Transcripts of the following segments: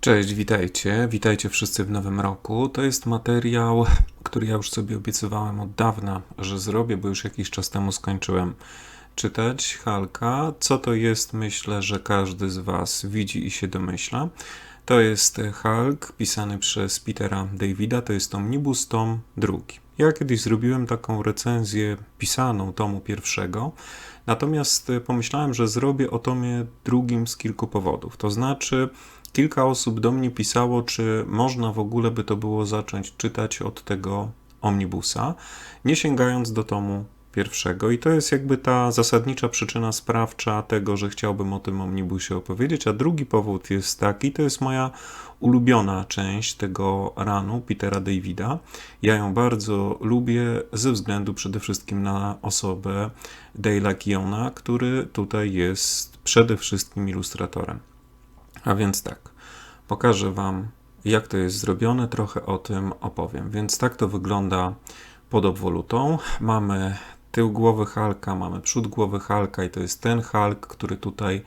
Cześć, witajcie. Witajcie wszyscy w nowym roku. To jest materiał, który ja już sobie obiecywałem od dawna, że zrobię, bo już jakiś czas temu skończyłem czytać Halka. Co to jest, myślę, że każdy z Was widzi i się domyśla. To jest Hulk pisany przez Petera Davida, to jest Omnibus tom drugi. Ja kiedyś zrobiłem taką recenzję pisaną tomu pierwszego, natomiast pomyślałem, że zrobię o tomie drugim z kilku powodów. To znaczy, kilka osób do mnie pisało, czy można w ogóle by to było zacząć czytać od tego omnibusa, nie sięgając do tomu pierwszego. I to jest jakby ta zasadnicza przyczyna sprawcza tego, że chciałbym o tym omnibusie opowiedzieć. A drugi powód jest taki, to jest moja ulubiona część tego ranu Petera Davida. Ja ją bardzo lubię ze względu przede wszystkim na osobę Dale'a Kiona, który tutaj jest przede wszystkim ilustratorem. A więc tak, pokażę Wam, jak to jest zrobione, trochę o tym opowiem. Więc tak to wygląda pod obwolutą. Mamy tył głowy Halka, mamy przód głowy Halka i to jest ten Hulk, który tutaj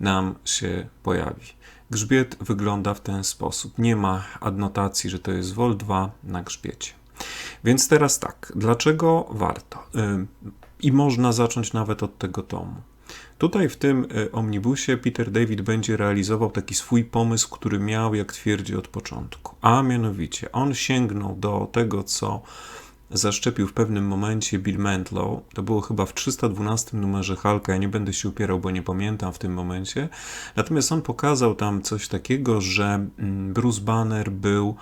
nam się pojawi. Grzbiet wygląda w ten sposób. Nie ma adnotacji, że to jest Vol 2 na grzbiecie. Więc teraz tak, dlaczego warto? I można zacząć nawet od tego tomu. Tutaj w tym e, omnibusie Peter David będzie realizował taki swój pomysł, który miał, jak twierdzi, od początku. A mianowicie, on sięgnął do tego, co zaszczepił w pewnym momencie Bill Mantlow. To było chyba w 312 numerze Hulka. Ja nie będę się upierał, bo nie pamiętam w tym momencie. Natomiast on pokazał tam coś takiego, że mm, Bruce Banner był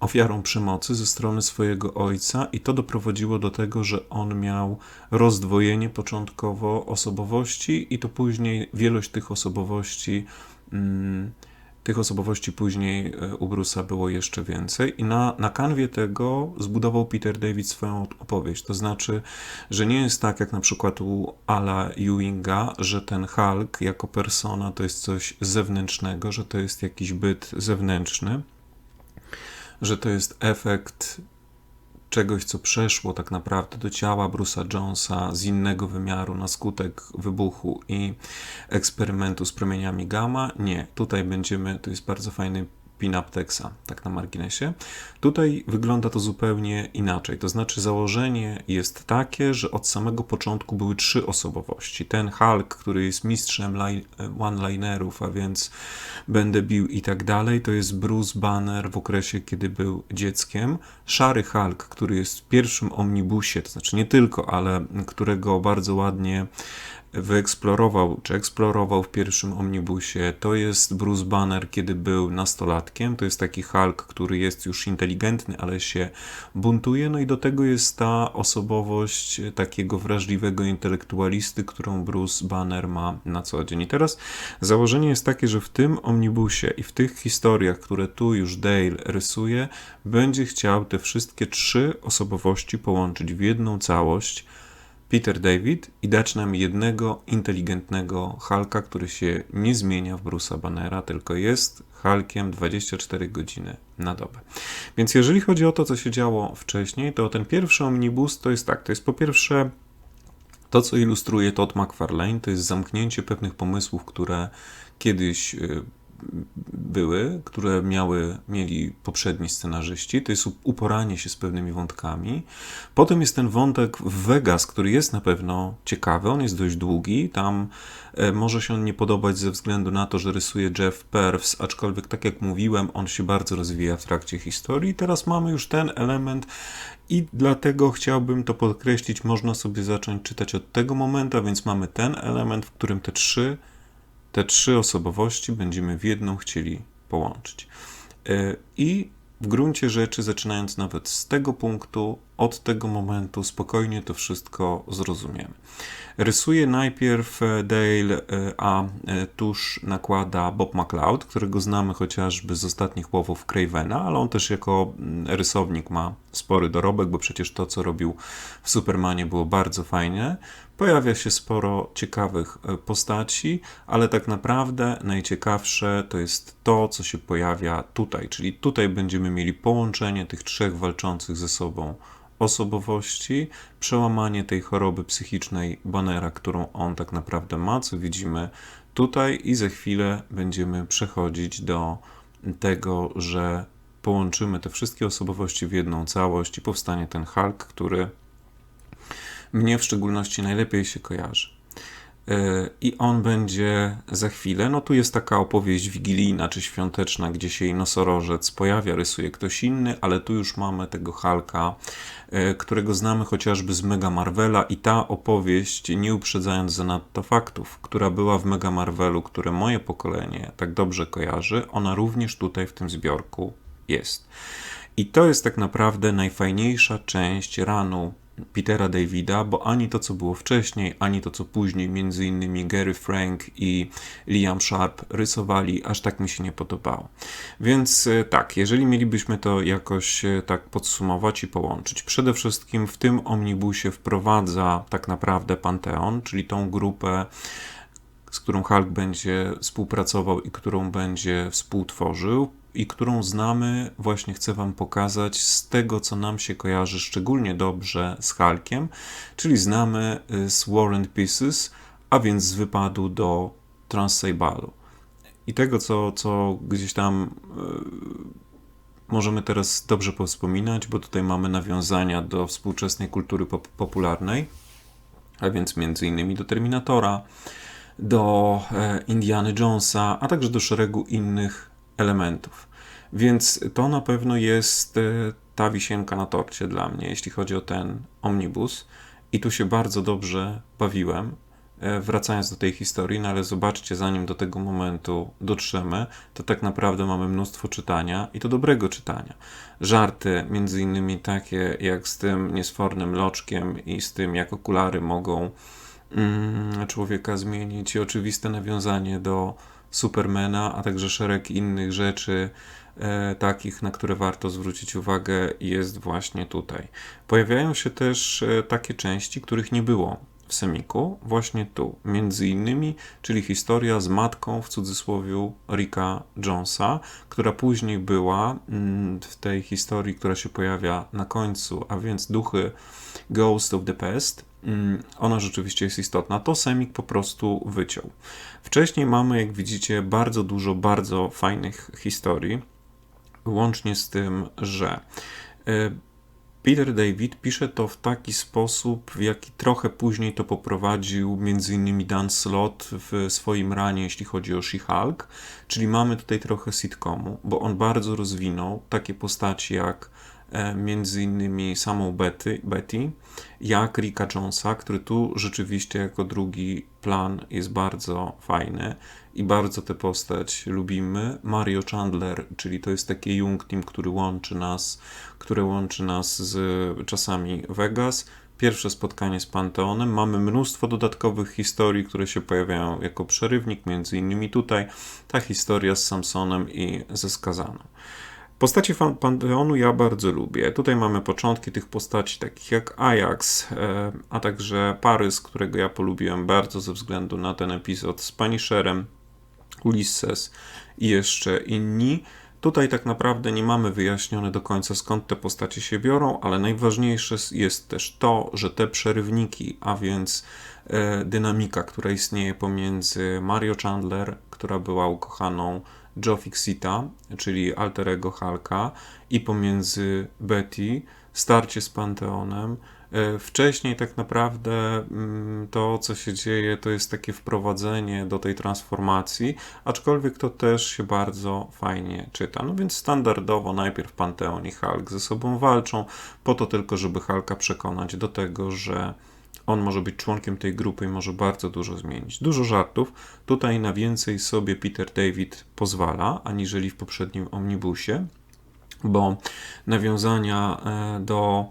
ofiarą przemocy ze strony swojego ojca, i to doprowadziło do tego, że on miał rozdwojenie początkowo osobowości, i to później wielość tych osobowości. Mm, tych osobowości później e, u Bruce'a było jeszcze więcej i na, na kanwie tego zbudował Peter David swoją opowieść. To znaczy, że nie jest tak jak na przykład u Ala Ewinga, że ten Hulk jako persona to jest coś zewnętrznego, że to jest jakiś byt zewnętrzny, że to jest efekt czegoś, co przeszło tak naprawdę do ciała Bruce'a Jonesa z innego wymiaru na skutek wybuchu i eksperymentu z promieniami gamma. Nie, tutaj będziemy, to jest bardzo fajny pin-up Texa, tak na marginesie. Tutaj wygląda to zupełnie inaczej. To znaczy, założenie jest takie, że od samego początku były trzy osobowości. Ten Hulk, który jest mistrzem one-linerów, a więc będę bił i tak dalej, to jest Bruce Banner w okresie, kiedy był dzieckiem. Szary Hulk, który jest w pierwszym omnibusie, to znaczy nie tylko, ale którego bardzo ładnie wyeksplorował, czy eksplorował w pierwszym omnibusie, to jest Bruce Banner, kiedy był nastolatkiem. To jest taki Hulk, który jest już inteligentny, ale się buntuje. No i do tego jest ta osobowość takiego wrażliwego intelektualisty, którą Bruce Banner ma na co dzień. I teraz założenie jest takie, że w tym omnibusie i w tych historiach, które tu już Dale rysuje, będzie chciał te wszystkie trzy osobowości połączyć w jedną całość Peter David i dać nam jednego inteligentnego Hulka, który się nie zmienia w Bruce'a Bannera, tylko jest Hulkiem 24 godziny na dobę. Więc jeżeli chodzi o to, co się działo wcześniej, to ten pierwszy omnibus to jest tak, to jest po pierwsze to, co ilustruje Todd McFarlane, to jest zamknięcie pewnych pomysłów, które kiedyś y, były, które miały, mieli poprzedni scenarzyści, to jest uporanie się z pewnymi wątkami. Potem jest ten wątek w Vegas, który jest na pewno ciekawy, on jest dość długi, tam e, może się on nie podobać ze względu na to, że rysuje Jeff Perves, aczkolwiek tak jak mówiłem, on się bardzo rozwija w trakcie historii. Teraz mamy już ten element i dlatego chciałbym to podkreślić, można sobie zacząć czytać od tego momentu, więc mamy ten element, w którym te trzy te trzy osobowości będziemy w jedną chcieli połączyć. E, I w gruncie rzeczy, zaczynając nawet z tego punktu, od tego momentu spokojnie to wszystko zrozumiemy. Rysuje najpierw e, Dale, e, a tuż nakłada Bob McLeod, którego znamy chociażby z ostatnich łowów Cravena, ale on też jako mm, rysownik ma spory dorobek, bo przecież to, co robił w Supermanie było bardzo fajne. Pojawia się sporo ciekawych e, postaci, ale tak naprawdę najciekawsze to jest to, co się pojawia tutaj, czyli tutaj będziemy mieli połączenie tych trzech walczących ze sobą osobowości, przełamanie tej choroby psychicznej Bannera, którą on tak naprawdę ma, co widzimy tutaj, i za chwilę będziemy przechodzić do tego, że połączymy te wszystkie osobowości w jedną całość i powstanie ten Hulk, który mnie w szczególności najlepiej się kojarzy. E, I on będzie za chwilę. No tu jest taka opowieść wigilijna czy świąteczna, gdzie się jej nosorożec pojawia, rysuje ktoś inny, ale tu już mamy tego Halka, e, którego znamy chociażby z Mega Marvela i ta opowieść, nie uprzedzając zanadto faktów, która była w Mega Marvelu, które moje pokolenie tak dobrze kojarzy, ona również tutaj w tym zbiorku jest. I to jest tak naprawdę najfajniejsza część ranu Petera Davida, bo ani to, co było wcześniej, ani to, co później, między innymi Gary Frank i Liam Sharp rysowali, aż tak mi się nie podobało. Więc e, tak, jeżeli mielibyśmy to jakoś e, tak podsumować i połączyć, przede wszystkim w tym omnibusie wprowadza tak naprawdę Panteon, czyli tą grupę z którą Hulk będzie współpracował i którą będzie współtworzył i którą znamy, właśnie chcę Wam pokazać z tego, co nam się kojarzy szczególnie dobrze z Hulkiem, czyli znamy y, z War and Pieces, a więc z wypadu do Transsabalu. I tego, co, co gdzieś tam y, możemy teraz dobrze powspominać, bo tutaj mamy nawiązania do współczesnej kultury pop popularnej, a więc między innymi do Terminatora, do e, Indiana Jonesa, a także do szeregu innych elementów. Więc to na pewno jest e, ta wisienka na torcie dla mnie, jeśli chodzi o ten omnibus. I tu się bardzo dobrze bawiłem, e, wracając do tej historii, no ale zobaczcie, zanim do tego momentu dotrzemy, to tak naprawdę mamy mnóstwo czytania i to dobrego czytania. Żarty, między innymi takie jak z tym niesfornym loczkiem i z tym, jak okulary mogą mm, człowieka zmienić, i oczywiste nawiązanie do Supermana, a także szereg innych rzeczy, e, takich, na które warto zwrócić uwagę, jest właśnie tutaj. Pojawiają się też e, takie części, których nie było w Semiku, właśnie tu, między innymi, czyli historia z matką w cudzysłowie Ricka Jonesa, która później była mm, w tej historii, która się pojawia na końcu, a więc duchy Ghost of the Past. Mm, ona rzeczywiście jest istotna. To Semik po prostu wyciął. Wcześniej mamy, jak widzicie, bardzo dużo bardzo fajnych historii, łącznie z tym, że e, Peter David pisze to w taki sposób, w jaki trochę później to poprowadził m.in. Dan Slott w swoim ranie, jeśli chodzi o She-Hulk, czyli mamy tutaj trochę sitcomu, bo on bardzo rozwinął takie postaci jak między innymi samą Betty, Betty, jak Ricka Jonesa, który tu rzeczywiście jako drugi plan jest bardzo fajny i bardzo tę postać lubimy. Mario Chandler, czyli to jest taki Jung Team, który łączy nas, które łączy nas z czasami Vegas. Pierwsze spotkanie z Panteonem. Mamy mnóstwo dodatkowych historii, które się pojawiają jako przerywnik, między innymi tutaj ta historia z Samsonem i ze Skazaną. Postaci Panteonu ja bardzo lubię. Tutaj mamy początki tych postaci, takich jak Ajax, e, a także Parys, którego ja polubiłem bardzo ze względu na ten epizod z Punisherem, Ulysses i jeszcze inni. Tutaj tak naprawdę nie mamy wyjaśnione do końca skąd te postacie się biorą, ale najważniejsze jest też to, że te przerywniki, a więc e, dynamika, która istnieje pomiędzy Mario Chandler, która była ukochaną Joe Fixita, czyli alterego Hulka i pomiędzy Betty, starcie z Panteonem. E, wcześniej tak naprawdę mm, to, co się dzieje, to jest takie wprowadzenie do tej transformacji, aczkolwiek to też się bardzo fajnie czyta. No więc standardowo najpierw Panteon i Hulk ze sobą walczą, po to tylko, żeby Hulka przekonać do tego, że on może być członkiem tej grupy i może bardzo dużo zmienić. Dużo żartów. Tutaj na więcej sobie Peter David pozwala, aniżeli w poprzednim omnibusie, bo nawiązania e, do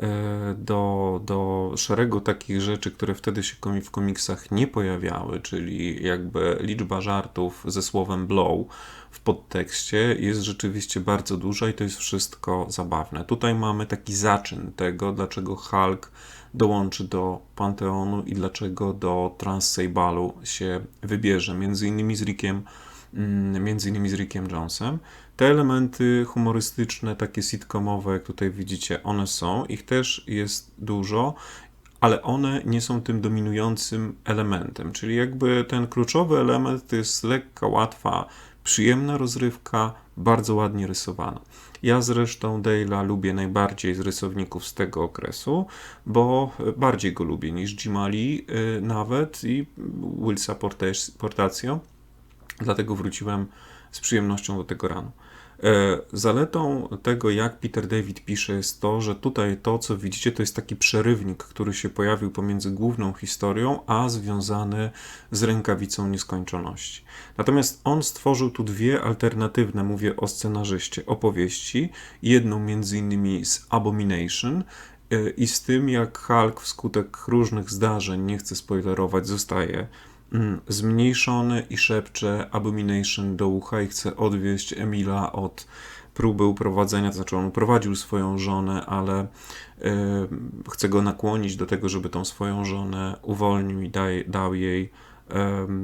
e, do, do szeregu takich rzeczy, które wtedy się w komiksach nie pojawiały, czyli jakby liczba żartów ze słowem blow w podtekście jest rzeczywiście bardzo duża i to jest wszystko zabawne. Tutaj mamy taki zaczyn tego, dlaczego Hulk dołączy do Panteonu i dlaczego do Transsabalu się wybierze, między innymi z Rickiem, mm, między innymi z Rickiem Jonesem. Te elementy humorystyczne, takie sitcomowe, jak tutaj widzicie, one są, ich też jest dużo, ale one nie są tym dominującym elementem, czyli jakby ten kluczowy element to jest lekka, łatwa Przyjemna rozrywka, bardzo ładnie rysowana. Ja zresztą Dale'a lubię najbardziej z rysowników z tego okresu, bo bardziej go lubię niż Jimali y, nawet i Willsa Portacio. Dlatego wróciłem z przyjemnością do tego ranu. E, zaletą tego, jak Peter David pisze, jest to, że tutaj to, co widzicie, to jest taki przerywnik, który się pojawił pomiędzy główną historią, a związany z rękawicą nieskończoności. Natomiast on stworzył tu dwie alternatywne, mówię o scenarzyście, opowieści. Jedną między innymi z Abomination, e, i z tym, jak Hulk wskutek różnych zdarzeń, nie chcę spoilerować, zostaje zmniejszony i szepcze Abomination do ucha i chce odwieść Emila od próby uprowadzenia, to znaczy on uprowadził swoją żonę, ale y, chce go nakłonić do tego, żeby tą swoją żonę uwolnił i daj, dał, jej,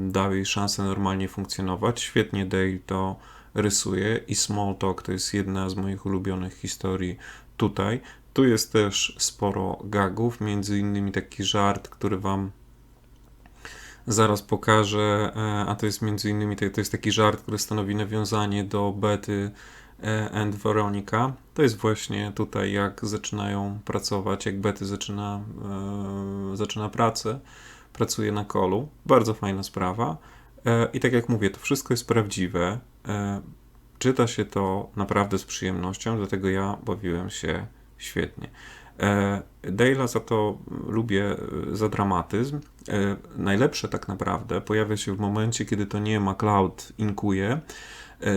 dał jej szansę normalnie funkcjonować. Świetnie Dale to rysuje i Small Talk to jest jedna z moich ulubionych historii tutaj. Tu jest też sporo gagów, między innymi taki żart, który wam zaraz pokażę, e, a to jest między innymi to jest taki żart, który stanowi nawiązanie do Betty e, and Veronica. To jest właśnie tutaj, jak zaczynają pracować, jak Betty zaczyna, e, zaczyna pracę, pracuje na kolu. Bardzo fajna sprawa. I tak jak mówię, to wszystko jest prawdziwe. Czyta się to naprawdę z przyjemnością, dlatego ja bawiłem się świetnie. E, Dale'a za to lubię, e, za dramatyzm. E, najlepsze tak naprawdę pojawia się w momencie, kiedy to nie MacLeod inkuje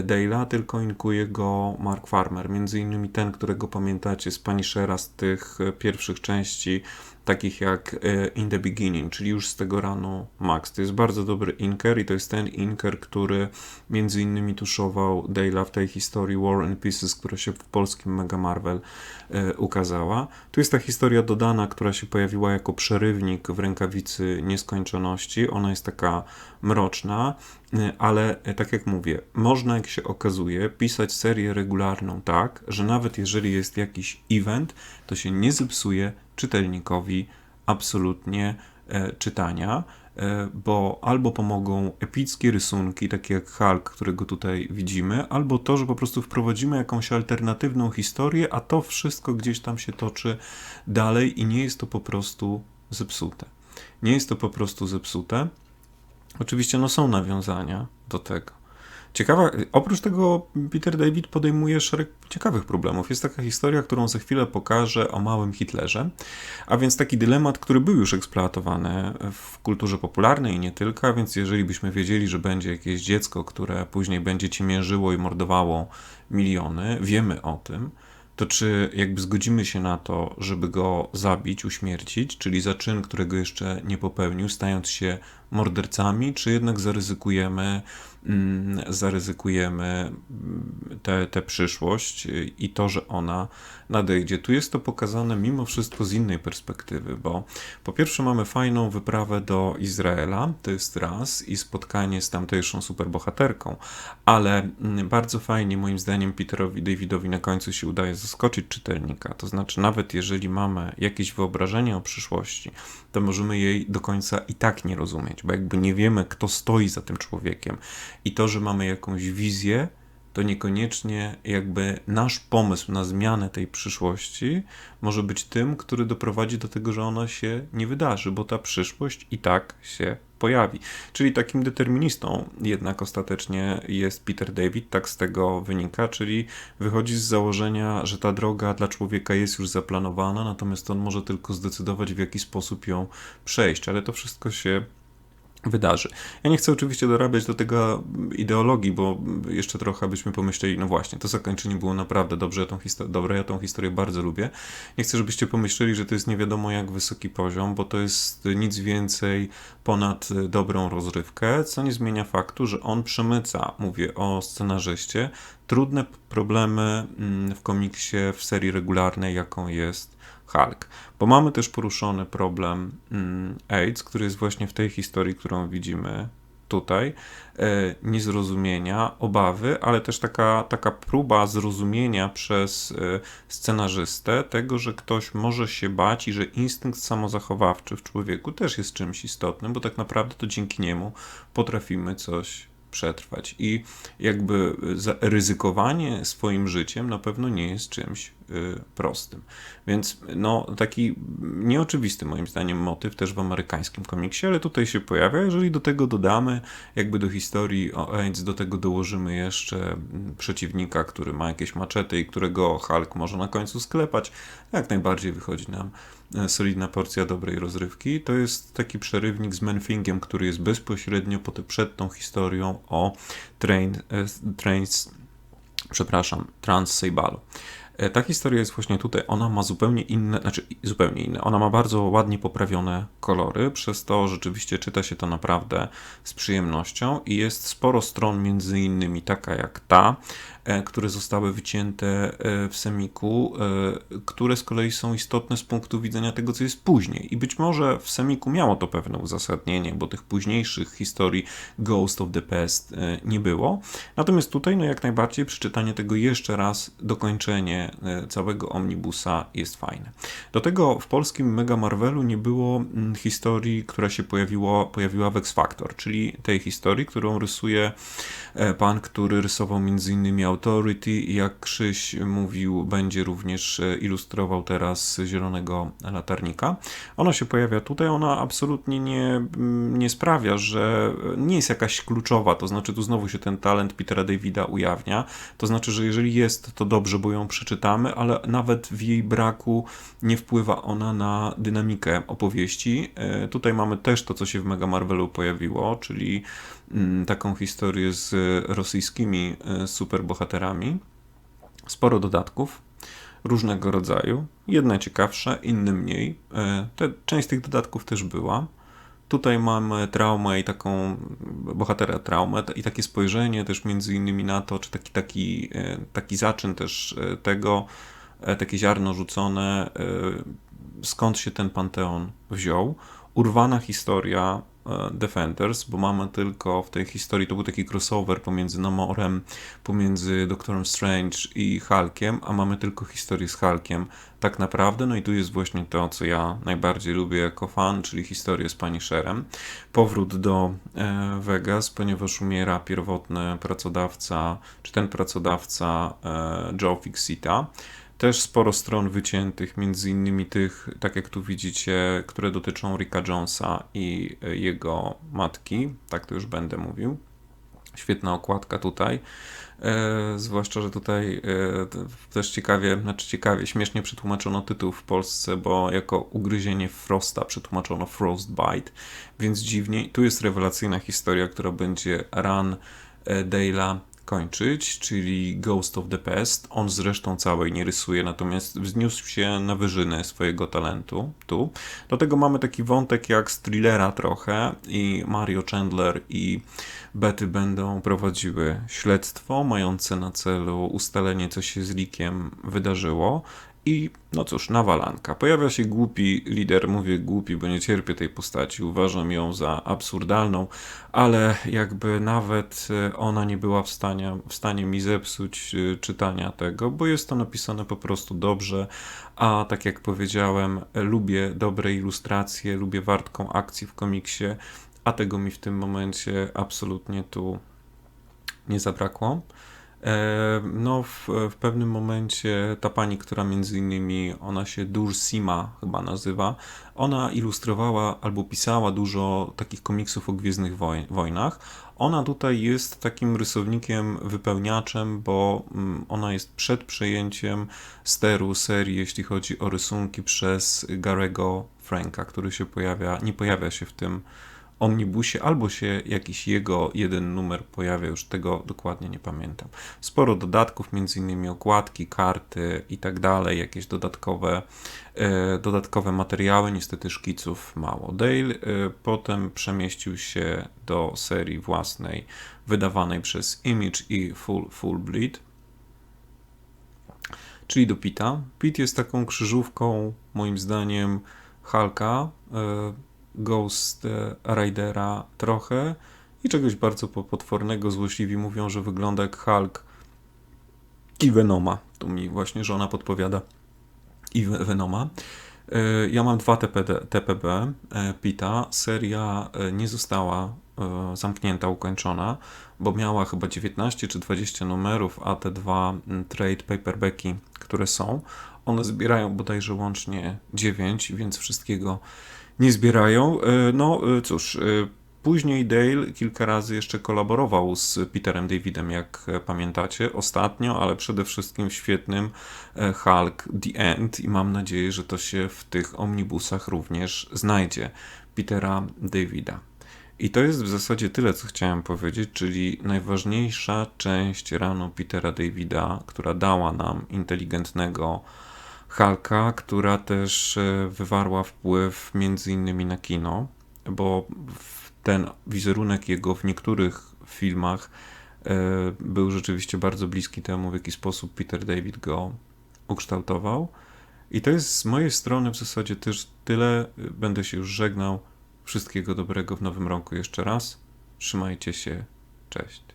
Dale'a, tylko inkuje go Mark Farmer. Między innymi ten, którego pamiętacie z Punishera z tych pierwszych części takich jak e, In the Beginning, czyli już z tego rano Max. To jest bardzo dobry inker i to jest ten inker, który między innymi tuszował Dale'a w tej historii War and Pieces, która się w polskim Mega Marvel e, ukazała. Tu jest ta historia dodana, która się pojawiła jako przerywnik w rękawicy nieskończoności. Ona jest taka mroczna, e, ale tak jak mówię, można, jak się okazuje, pisać serię regularną tak, że nawet jeżeli jest jakiś event, to się nie zepsuje czytelnikowi absolutnie e, czytania, e, bo albo pomogą epickie rysunki, takie jak Hulk, którego tutaj widzimy, albo to, że po prostu wprowadzimy jakąś alternatywną historię, a to wszystko gdzieś tam się toczy dalej i nie jest to po prostu zepsute. Nie jest to po prostu zepsute. Oczywiście no, są nawiązania do tego. Ciekawa, oprócz tego Peter David podejmuje szereg ciekawych problemów. Jest taka historia, którą za chwilę pokażę o małym Hitlerze, a więc taki dylemat, który był już eksploatowany w kulturze popularnej i nie tylko, a więc jeżeli byśmy wiedzieli, że będzie jakieś dziecko, które później będzie ciemiężyło i mordowało miliony, wiemy o tym, to czy jakby zgodzimy się na to, żeby go zabić, uśmiercić, czyli za czyn, którego jeszcze nie popełnił, stając się mordercami, czy jednak zaryzykujemy Mm, zaryzykujemy tę przyszłość i to, że ona nadejdzie. Tu jest to pokazane mimo wszystko z innej perspektywy, bo po pierwsze mamy fajną wyprawę do Izraela, to jest raz, i spotkanie z tamtejszą superbohaterką, ale mm, bardzo fajnie moim zdaniem Peterowi Davidowi na końcu się udaje zaskoczyć czytelnika. To znaczy, nawet jeżeli mamy jakieś wyobrażenie o przyszłości, to możemy jej do końca i tak nie rozumieć, bo jakby nie wiemy, kto stoi za tym człowiekiem. I to, że mamy jakąś wizję, to niekoniecznie jakby nasz pomysł na zmianę tej przyszłości może być tym, który doprowadzi do tego, że ona się nie wydarzy, bo ta przyszłość i tak się pojawi. Czyli takim deterministą jednak ostatecznie jest Peter David, tak z tego wynika, czyli wychodzi z założenia, że ta droga dla człowieka jest już zaplanowana, natomiast on może tylko zdecydować, w jaki sposób ją przejść, ale to wszystko się wydarzy. Ja nie chcę oczywiście dorabiać do tego ideologii, bo jeszcze trochę byśmy pomyśleli, no właśnie, to zakończenie było naprawdę dobrze, ja tą dobre, ja tą historię bardzo lubię. Nie chcę, żebyście pomyśleli, że to jest nie wiadomo jak wysoki poziom, bo to jest nic więcej ponad dobrą rozrywkę, co nie zmienia faktu, że on przemyca, mówię o scenarzyście, trudne problemy mm, w komiksie, w serii regularnej, jaką jest Hulk. Bo mamy też poruszony problem mm, AIDS, który jest właśnie w tej historii, którą widzimy tutaj, e, niezrozumienia, obawy, ale też taka, taka próba zrozumienia przez e, scenarzystę tego, że ktoś może się bać i że instynkt samozachowawczy w człowieku też jest czymś istotnym, bo tak naprawdę to dzięki niemu potrafimy coś przetrwać. I jakby ryzykowanie swoim życiem na pewno nie jest czymś prostym. Więc no, taki nieoczywisty moim zdaniem motyw też w amerykańskim komiksie, ale tutaj się pojawia. Jeżeli do tego dodamy, jakby do historii o AIDS, do tego dołożymy jeszcze mm, przeciwnika, który ma jakieś maczety i którego Hulk może na końcu sklepać, jak najbardziej wychodzi nam e, solidna porcja dobrej rozrywki. To jest taki przerywnik z Menfingiem, który jest bezpośrednio przed tą historią o train, e, Trains, przepraszam, Trans Seibalu. E, ta historia jest właśnie tutaj, ona ma zupełnie inne, znaczy zupełnie inne, ona ma bardzo ładnie poprawione kolory, przez to rzeczywiście czyta się to naprawdę z przyjemnością i jest sporo stron, między innymi taka jak ta, E, które zostały wycięte e, w Semiku, które z kolei są istotne z punktu widzenia tego, co jest później. I być może w Semiku miało to pewne uzasadnienie, bo tych późniejszych historii Ghost of the Past nie było. Natomiast tutaj, no jak najbardziej, przeczytanie tego jeszcze raz, dokończenie całego omnibusa jest fajne. Do tego w polskim Mega Marvelu nie było mm, historii, która się pojawiło, pojawiła w X Factor, czyli tej historii, którą rysuje pan, który rysował innymi Authority i jak Krzyś mówił, będzie również e, ilustrował teraz Zielonego Latarnika. Ona się pojawia tutaj, ona absolutnie nie, mm, nie sprawia, że nie jest jakaś kluczowa, to znaczy tu znowu się ten talent Petera Davida ujawnia, to znaczy, że jeżeli jest, to dobrze, bo ją przeczytamy, ale nawet w jej braku nie wpływa ona na dynamikę opowieści. E, tutaj mamy też to, co się w Mega Marvelu pojawiło, czyli mm, taką historię z rosyjskimi e, superbohaterami. Sporo dodatków różnego rodzaju, jedne ciekawsze, inne mniej. E, te, część tych dodatków też była. Tutaj mamy traumę i taką bohatera traumę i takie spojrzenie też między innymi na to, czy taki, taki, taki zaczyn też tego, takie ziarno rzucone skąd się ten panteon wziął. Urwana historia e, Defenders, bo mamy tylko w tej historii, to był taki crossover pomiędzy Namorem, pomiędzy Doktorem Strange i Hulkiem, a mamy tylko historię z Hulkiem tak naprawdę, no i tu jest właśnie to, co ja najbardziej lubię jako fan, czyli historię z Punisherem. Powrót do e, Vegas, ponieważ umiera pierwotny pracodawca, czy ten pracodawca e, Joe Fixita, też sporo stron wyciętych, między innymi tych, tak jak tu widzicie, które dotyczą Ricka Jonesa i e, jego matki. Tak to już będę mówił. Świetna okładka tutaj. E, zwłaszcza, że tutaj e, też ciekawie, znaczy ciekawie, śmiesznie przetłumaczono tytuł w Polsce, bo jako ugryzienie Frosta przetłumaczono Frostbite, więc dziwnie. Tu jest rewelacyjna historia, która będzie run e, Dale'a kończyć, czyli Ghost of the Past. On zresztą całej nie rysuje, natomiast wzniósł się na wyżyny swojego talentu tu. Do tego mamy taki wątek jak z thrillera trochę i Mario Chandler i Betty będą prowadziły śledztwo mające na celu ustalenie, co się z Likiem wydarzyło i no cóż, nawalanka. Pojawia się głupi lider, mówię głupi, bo nie cierpię tej postaci, uważam ją za absurdalną, ale jakby nawet e, ona nie była w stanie, w stanie mi zepsuć e, czytania tego, bo jest to napisane po prostu dobrze, a tak jak powiedziałem, lubię dobre ilustracje, lubię wartką akcji w komiksie, a tego mi w tym momencie absolutnie tu nie zabrakło. E, no, w, w, pewnym momencie ta pani, która między innymi, ona się Dursima chyba nazywa, ona ilustrowała albo pisała dużo takich komiksów o Gwiezdnych woj Wojnach. Ona tutaj jest takim rysownikiem, wypełniaczem, bo mm, ona jest przed przejęciem steru serii, jeśli chodzi o rysunki przez Garego Franka, który się pojawia, nie pojawia się w tym omnibusie, albo się jakiś jego jeden numer pojawia, już tego dokładnie nie pamiętam. Sporo dodatków, między innymi okładki, karty i tak dalej, jakieś dodatkowe, e, dodatkowe materiały, niestety szkiców mało. Dale e, potem przemieścił się do serii własnej, wydawanej przez Image i Full, Full Bleed, czyli do Pita. Pit jest taką krzyżówką, moim zdaniem, Halka, e, Ghost Ridera trochę i czegoś bardzo potwornego. Złośliwi mówią, że wygląda jak Hulk i Venoma. Tu mi właśnie żona podpowiada i Venoma. E, Ja mam dwa TPD, TPB e, Pita. Seria e, nie została e, zamknięta, ukończona, bo miała chyba 19 czy 20 numerów, a te dwa mm, trade paperbacki, które są, one zbierają bodajże łącznie 9, więc wszystkiego nie zbierają. E, No e, cóż, e, później Dale kilka razy jeszcze kolaborował z Peterem Davidem, jak pamiętacie, ostatnio, ale przede wszystkim w świetnym Hulk The End i mam nadzieję, że to się w tych omnibusach również znajdzie Petera Davida. I to jest w zasadzie tyle, co chciałem powiedzieć, czyli najważniejsza część ranu Petera Davida, która dała nam inteligentnego Hulka, która też e, wywarła wpływ między innymi na kino, bo ten wizerunek jego w niektórych filmach e, był rzeczywiście bardzo bliski temu, w jaki sposób Peter David go ukształtował. I to jest z mojej strony w zasadzie też tyle. Będę się już żegnał. Wszystkiego dobrego w nowym roku jeszcze raz. Trzymajcie się. Cześć.